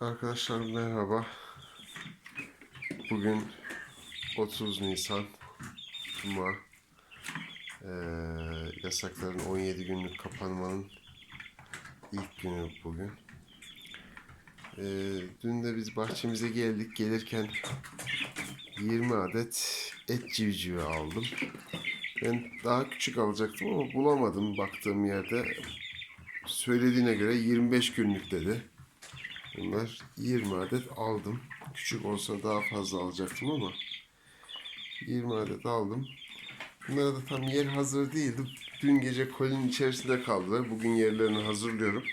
Arkadaşlar merhaba. Bugün 30 Nisan Cuma. Ee, yasakların 17 günlük kapanmanın ilk günü bugün. Ee, dün de biz bahçemize geldik. Gelirken 20 adet et civcivi aldım. Ben daha küçük alacaktım ama bulamadım baktığım yerde. Söylediğine göre 25 günlük dedi. Bunlar 20 adet aldım. Küçük olsa daha fazla alacaktım ama 20 adet aldım. Bunlara da tam yer hazır değildi. Dün gece kolinin içerisinde kaldılar. Bugün yerlerini hazırlıyorum.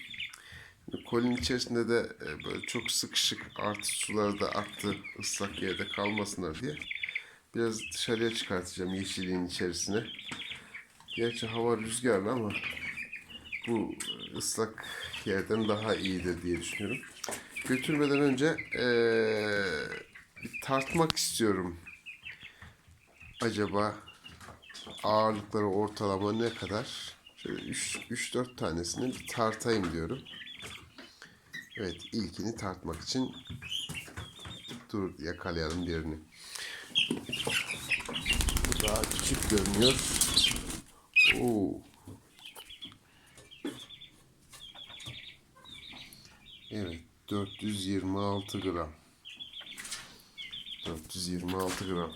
Kolinin içerisinde de e, böyle çok sıkışık artı sular da aktı ıslak yerde kalmasınlar diye. Biraz dışarıya çıkartacağım yeşilliğin içerisine. Gerçi hava rüzgarlı ama bu ıslak yerden daha iyidir diye düşünüyorum. Götürmeden önce eee, bir tartmak istiyorum. Acaba ağırlıkları ortalama ne kadar? Şöyle 3-4 tanesini bir tartayım diyorum. Evet ilkini tartmak için dur yakalayalım diğerini. Bu daha küçük görünüyor. Oo. Evet, 426 gram. 426 gram.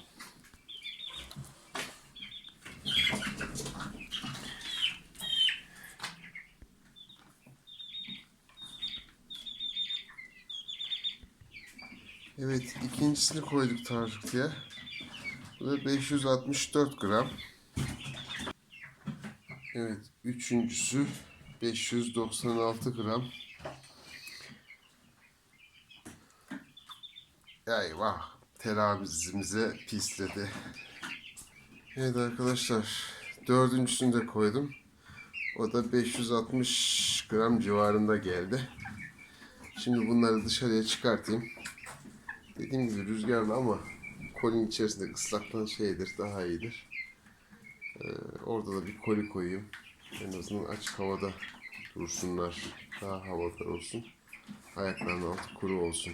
Evet, ikincisini koyduk tartıya. Bu da 564 gram. Evet, üçüncüsü 596 gram. Eyvah. Teravizimize pisledi. Evet arkadaşlar. Dördüncüsünü de koydum. O da 560 gram civarında geldi. Şimdi bunları dışarıya çıkartayım. Dediğim gibi rüzgarlı ama kolin içerisinde ıslaktan şeydir daha iyidir. Ee, orada da bir koli koyayım. En azından açık havada dursunlar. Daha havadar olsun. Ayaklarının altı kuru olsun.